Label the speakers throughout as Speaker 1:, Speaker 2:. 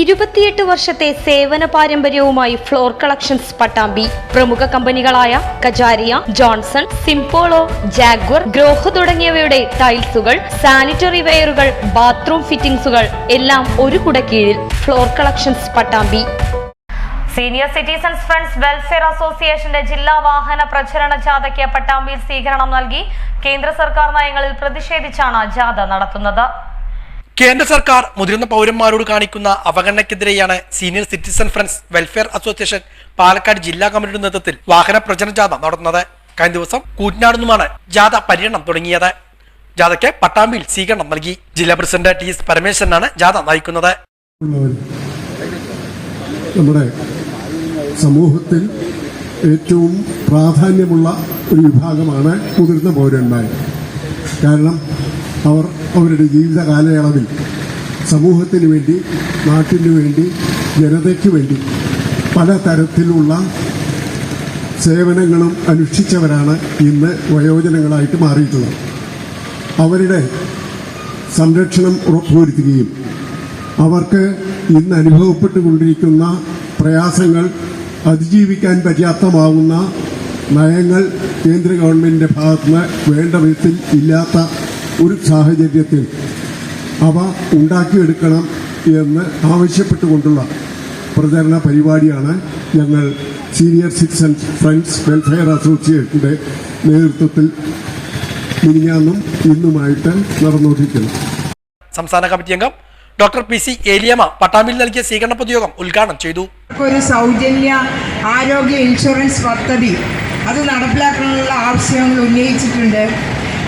Speaker 1: ഇരുപത്തിയെട്ട് വർഷത്തെ സേവന പാരമ്പര്യവുമായി ഫ്ലോർ കളക്ഷൻസ് പട്ടാമ്പി. പ്രമുഖ കമ്പനികളായ Kajaria Johnson Simpolo Jaguar Grohe തുടങ്ങിയവയുടെ ടൈൽസുകൾ സാനിറ്ററി വെയറുകൾ ബാത്റൂം ഫിറ്റിംഗ്സുകൾ എല്ലാം ഒരു കുടക്കീഴിൽ floor collections Pattambi.
Speaker 2: Senior citizens friends welfare അസോസിയേഷന്റെ ജില്ലാ വാഹന പ്രചരണ ജാഥയ്ക്ക് പട്ടാമ്പിയിൽ സ്വീകരണം നൽകി കേന്ദ്ര സർക്കാർ നയങ്ങളിൽ പ്രതിഷേധിച്ചാണ് ജാഥ നടത്തുന്നത്.
Speaker 3: കേന്ദ്ര സർക്കാർ മുതിർന്ന പൗരന്മാരോട് കാണിക്കുന്ന അവഗണനയ്ക്കെതിരെയാണ് senior citizen friends welfare association Palakkad ജില്ലാ കമ്മിറ്റിയുടെ നേതൃത്വത്തിൽ വാഹന പ്രചരണ ജാഥ നടത്തുന്നത്. കഴിഞ്ഞ ദിവസം കൂറ്റനാട് നിന്നുമാണ് ജാഥ പര്യടനം തുടങ്ങിയത്. ജാഥയ്ക്ക് പട്ടാമ്പിയിൽ സ്വീകരണം നൽകി. ജില്ലാ പ്രസിഡന്റ് ടി എസ് പരമേശ്വരനാണ് ജാഥ നയിക്കുന്നത്.
Speaker 4: നമ്മുടെ സമൂഹത്തിൽ ഏറ്റവും പ്രാധാന്യമുള്ള ഒരു വിഭാഗമാണ് മുതിർന്ന പൗരന്മാർ. കാരണം അവർ അവരുടെ ജീവിത കാലയളവിൽ സമൂഹത്തിന് വേണ്ടി നാട്ടിന് വേണ്ടി ജനതയ്ക്ക് വേണ്ടി പലതരത്തിലുള്ള സേവനങ്ങളും അനുഷ്ഠിച്ചവരാണ് ഇന്ന് വയോജനങ്ങളായിട്ട് മാറിയിട്ടുള്ളത്. അവരുടെ സംരക്ഷണം ഉറപ്പുവരുത്തുകയും അവർക്ക് ഇന്ന് അനുഭവപ്പെട്ടുകൊണ്ടിരിക്കുന്ന പ്രയാസങ്ങൾ അതിജീവിക്കാൻ പര്യാപ്തമാകുന്ന നയങ്ങൾ കേന്ദ്ര ഗവൺമെന്റിന്റെ ഭാഗത്തുനിന്ന് വേണ്ട വിധത്തിൽ ഇല്ലാത്ത ഒരു സാഹചര്യത്തിൽ അവ ഉണ്ടാക്കിയെടുക്കണം എന്ന് ആവശ്യപ്പെട്ടുകൊണ്ടുള്ള പ്രചരണ പരിപാടിയാണ് ഞങ്ങൾ സീനിയർ സിറ്റിസൺ ഫ്രണ്ട്സ് വെൽഫെയർ അസോസിയേഷന്റെ നേതൃത്വത്തിൽ മിനിഞ്ഞാന്നും ഇന്നുമായിട്ട് നടന്നുകൊണ്ടിരിക്കുന്നത്
Speaker 3: സംസ്ഥാന കമ്മിറ്റി അംഗം ഡോക്ടർ പി സി ഏലിയമ്മ പട്ടാമ്പിൽ നൽകിയ സ്വീകരണ പൊതുയോഗം ഉദ്ഘാടനം ചെയ്തു.
Speaker 5: ഒരു സൗജന്യ ആരോഗ്യ ഇൻഷുറൻസ് പദ്ധതി. അത് നടപ്പിലാക്കാനുള്ള ആവശ്യങ്ങൾ ഉന്നയിച്ചിട്ടുണ്ട്.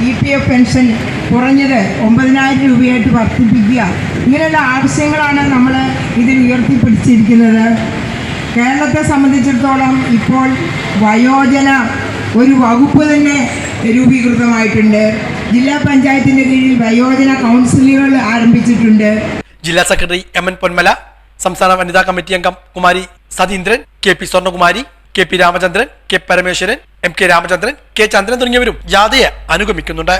Speaker 5: ഇ പി എഫ് പെൻഷൻ കുറഞ്ഞത് ഒമ്പതിനായിരം രൂപയായിട്ട് വർദ്ധിപ്പിക്കുക. ഇങ്ങനെയുള്ള ആവശ്യങ്ങളാണ് നമ്മൾ ഇതിൽ ഉയർത്തിപ്പിടിച്ചിരിക്കുന്നത്. കേരളത്തെ സംബന്ധിച്ചിടത്തോളം ഇപ്പോൾ വയോജന ഒരു വകുപ്പ് തന്നെ രൂപീകൃതമായിട്ടുണ്ട്. ജില്ലാ പഞ്ചായത്തിന്റെ കീഴിൽ വയോജന കൗൺസിലുകൾ ആരംഭിച്ചിട്ടുണ്ട്.
Speaker 3: ജില്ലാ സെക്രട്ടറി എം എൻ പൊന്മല സംസ്ഥാന വനിതാ കമ്മിറ്റി അംഗം Kumari Satheendran K P Swarnakumari K P Ramachandran K Parameswaran M K Ramachandran K Chandran തുടങ്ങിയവരും ജാഥയെ അനുഗമിക്കുന്നുണ്ട്.